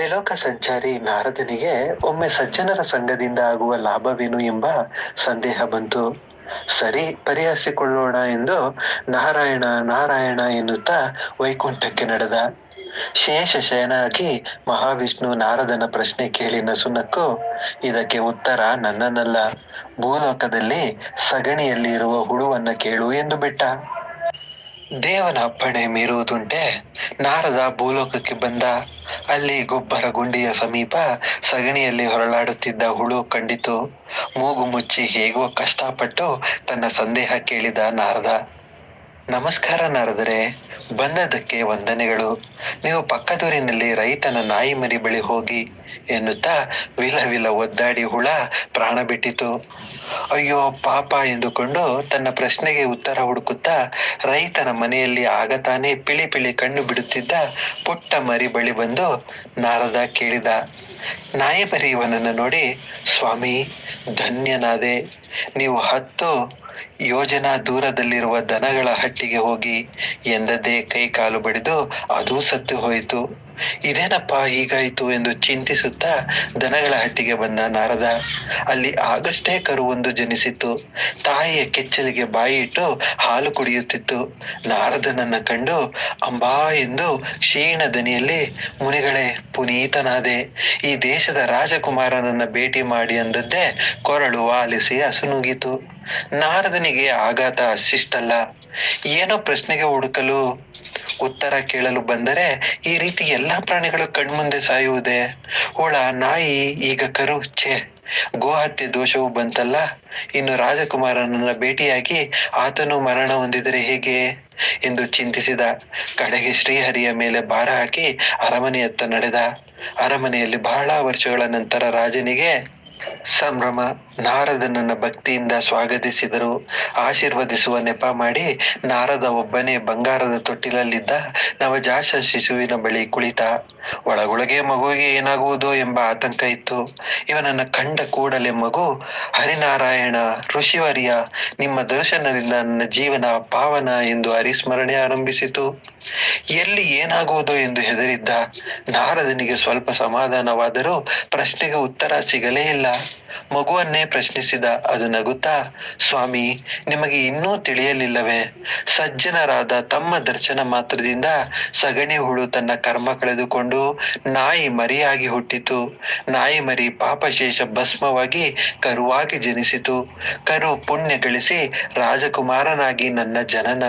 ತ್ರಿಲೋಕ ಸಂಚಾರಿ ನಾರದನಿಗೆ ಒಮ್ಮೆ ಸಜ್ಜನರ ಸಂಘದಿಂದ ಆಗುವ ಲಾಭವೇನು ಎಂಬ ಸಂದೇಹ ಬಂತು. ಸರಿ, ಪರಿಹರಿಸಿಕೊಳ್ಳೋಣ ಎಂದು ನಾರಾಯಣ ನಾರಾಯಣ ಎನ್ನುತ್ತಾ ವೈಕುಂಠಕ್ಕೆ ನಡೆದ. ಶೇಷ ಶಯನಾಗಿ ಮಹಾವಿಷ್ಣು ನಾರದನ ಪ್ರಶ್ನೆ ಕೇಳಿ ನಸುನಕ್ಕು, ಇದಕ್ಕೆ ಉತ್ತರ ನನ್ನನ್ನಲ್ಲ ಭೂಲೋಕದಲ್ಲಿ ಸಗಣಿಯಲ್ಲಿ ಇರುವ ಹುಳುವನ್ನ ಕೇಳು ಎಂದು ಬಿಟ್ಟ. ದೇವನ ಅಪ್ಪಣೆ ಮೀರುವುದುಂಟೆ. ನಾರದ ಭೂಲೋಕಕ್ಕೆ ಬಂದ ಅಲ್ಲಿ ಗೊಬ್ಬರ ಗುಂಡಿಯ ಸಮೀಪ ಸಗಣಿಯಲ್ಲಿ ಹೊರಳಾಡುತ್ತಿದ್ದ ಹುಳು ಕಂಡಿತು. ಮೂಗು ಮುಚ್ಚಿ ಹೇಗೋ ಕಷ್ಟಪಟ್ಟು ತನ್ನ ಸಂದೇಹ ಕೇಳಿದ ನಾರದ. ನಮಸ್ಕಾರ ನಾರದರೆ ಬಂದದಕ್ಕೆ ವಂದನೆಗಳು. ನೀವು ಪಕ್ಕದೂರಿನಲ್ಲಿ ರೈತನ ನಾಯಿ ಮರಿ ಬಳಿ ಹೋಗಿ ಎನ್ನುತ್ತಾ ವಿಲ ವಿಲ ಒದ್ದಾಡಿ ಹುಳ ಪ್ರಾಣ ಬಿಟ್ಟಿತು. ಅಯ್ಯೋ, ಪಾಪ ಎಂದುಕೊಂಡು ತನ್ನ ಪ್ರಶ್ನೆಗೆ ಉತ್ತರ ಹುಡುಕುತ್ತಾ ರೈತನ ಮನೆಯಲ್ಲಿ ಆಗ ತಾನೇ ಪಿಳಿ ಪಿಳಿ ಕಣ್ಣು ಬಿಡುತ್ತಿದ್ದ ಪುಟ್ಟ ಮರಿ ಬಳಿ ಬಂದು ನಾರದ ಕೇಳಿದ. ನಾಯಿ ಮರಿ ಇವನನ್ನು ನೋಡಿ, ಸ್ವಾಮಿ, ಧನ್ಯನಾದೆ, ನೀವು ಹತ್ತು ಯೋಜನಾ ದೂರದಲ್ಲಿರುವ ದನಗಳ ಹಟ್ಟಿಗೆ ಹೋಗಿ ಎಂದದ್ದೇ ಕೈ ಕಾಲು ಬಡಿದು ಅದೂ ಸತ್ತು ಹೋಯಿತು. ಇದೇನಪ್ಪ ಹೀಗಾಯಿತು ಎಂದು ಚಿಂತಿಸುತ್ತಾ ದನಗಳ ಹಟ್ಟಿಗೆ ಬಂದ ನಾರದ. ಅಲ್ಲಿ ಆಗಷ್ಟೇ ಕರುವೊಂದು ಜನಿಸಿತು ತಾಯಿಯ ಕೆಚ್ಚಲಿಗೆ ಬಾಯಿಟ್ಟು ಹಾಲು ಕುಡಿಯುತ್ತಿತ್ತು. ನಾರದನನ್ನ ಕಂಡು, ಅಂಬಾ ಎಂದು ಕ್ಷೀಣ ದನಿಯಲ್ಲಿ ಮುನಿಗಳೇ, ಪುನೀತನಾದೆ, ಈ ದೇಶದ ರಾಜಕುಮಾರನನ್ನ ಭೇಟಿ ಮಾಡಿ ಅಂದದ್ದೇ ಕೊರಳು ಆಲಿಸಿ ಅಸುನುಗಿತು ನಾರದನಿಗೆ ಆಘಾತ ಅಷ್ಟಿಷ್ಟಲ್ಲ ಏನೋ ಪ್ರಶ್ನೆಗೆ ಹುಡುಕಲು ಉತ್ತರ ಕೇಳಲು ಬಂದರೆ ಈ ರೀತಿ ಎಲ್ಲಾ ಪ್ರಾಣಿಗಳು ಕಣ್ಮುಂದೆ ಸಾಯುವುದೇ? ಹುಳ, ನಾಯಿ, ಈಗ ಕರು, ಛೆ, ಗೋಹತ್ಯೆ ದೋಷವು ಬಂತಲ್ಲ? ಇನ್ನು ರಾಜಕುಮಾರನನ್ನ ಭೇಟಿಯಾಗಿ ಆತನು ಮರಣ ಹೊಂದಿದರೆ ಹೇಗೆ? ಎಂದು ಚಿಂತಿಸಿದ ಕಡೆಗೆ ಶ್ರೀಹರಿಯ ಮೇಲೆ ಭಾರ ಹಾಕಿ ಅರಮನೆಯತ್ತ ನಡೆದ. ಅರಮನೆಯಲ್ಲಿ ಬಹಳ ವರ್ಷಗಳ ನಂತರ ರಾಜನಿಗೆ ಸಂಭ್ರಮ ನಾರದನನ್ನ ಭಕ್ತಿಯಿಂದ ಸ್ವಾಗತಿಸಿದರು. ಆಶೀರ್ವದಿಸುವ ನೆಪ ಮಾಡಿ ನಾರದ ಒಬ್ಬನೇ ಬಂಗಾರದ ತೊಟ್ಟಿಲಲ್ಲಿದ್ದ ನವಜಾತ ಶಿಶುವಿನ ಬಳಿ ಕುಳಿತ. ಒಳಗೊಳಗೆ ಮಗುವಿಗೆ ಏನಾಗುವುದೋ ಎಂಬ ಆತಂಕ ಇತ್ತು. ಇವನನ್ನ ಕಂಡ ಕೂಡಲೇ ಮಗು, ಹರಿನಾರಾಯಣ, ಋಷಿವರ್ಯ, ನಿಮ್ಮ ದರ್ಶನದಿಂದ ನನ್ನ ಜೀವನ ಪಾವನ ಎಂದು ಹರಿಸ್ಮರಣೆ ಆರಂಭಿಸಿತು. ಎಲ್ಲಿ ಏನಾಗುವುದು ಎಂದು ಹೆದರಿದ್ದ ನಾರದನಿಗೆ ಸ್ವಲ್ಪ ಸಮಾಧಾನವಾದರೂ ಪ್ರಶ್ನೆಗೆ ಉತ್ತರ ಸಿಗಲೇ ಇಲ್ಲ. ಮಗುವನ್ನೇ ಪ್ರಶ್ನಿಸಿದ, ಅದು ನಗುತ್ತಾ? ಸ್ವಾಮಿ, ನಿಮಗೆ ಇನ್ನೂ ತಿಳಿಯಲಿಲ್ಲವೇ? ಸಜ್ಜನರಾದ ತಮ್ಮ ದರ್ಶನ ಮಾತ್ರದಿಂದ ಸಗಣಿ ಹುಳು ತನ್ನ ಕರ್ಮ ಕಳೆದುಕೊಂಡು ನಾಯಿ ಮರಿಯಾಗಿ ಹುಟ್ಟಿತು. ನಾಯಿ ಮರಿ ಪಾಪಶೇಷ ಭಸ್ಮವಾಗಿ ಕರುವಾಗಿ ಜನಿಸಿತು. ಕರು ಪುಣ್ಯ ಗಳಿಸಿ ರಾಜಕುಮಾರನಾಗಿ ನನ್ನ ಜನನ.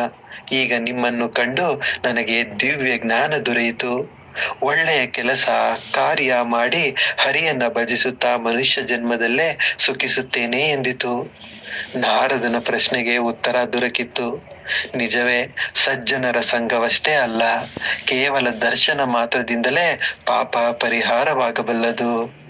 ಈಗ ನಿಮ್ಮನ್ನು ಕಂಡು ನನಗೆ ದಿವ್ಯ ಜ್ಞಾನ ದೊರೆಯಿತು. ಒಳ್ಳೆಯ ಕೆಲಸ, ಕಾರ್ಯ ಮಾಡಿ ಹರಿಯನ್ನ ಭಜಿಸುತ್ತಾ ಮನುಷ್ಯ ಜನ್ಮದಲ್ಲೇ ಸುಖಿಸುತ್ತೇನೆ ಎಂದಿತು. ನಾರದನ ಪ್ರಶ್ನೆಗೆ ಉತ್ತರ ದೊರಕಿತ್ತು. ನಿಜವೇ, ಸಜ್ಜನರ ಸಂಘವಷ್ಟೇ ಅಲ್ಲ, ಕೇವಲ ದರ್ಶನ ಮಾತ್ರದಿಂದಲೇ ಪಾಪ ಪರಿಹಾರವಾಗಬಲ್ಲದು.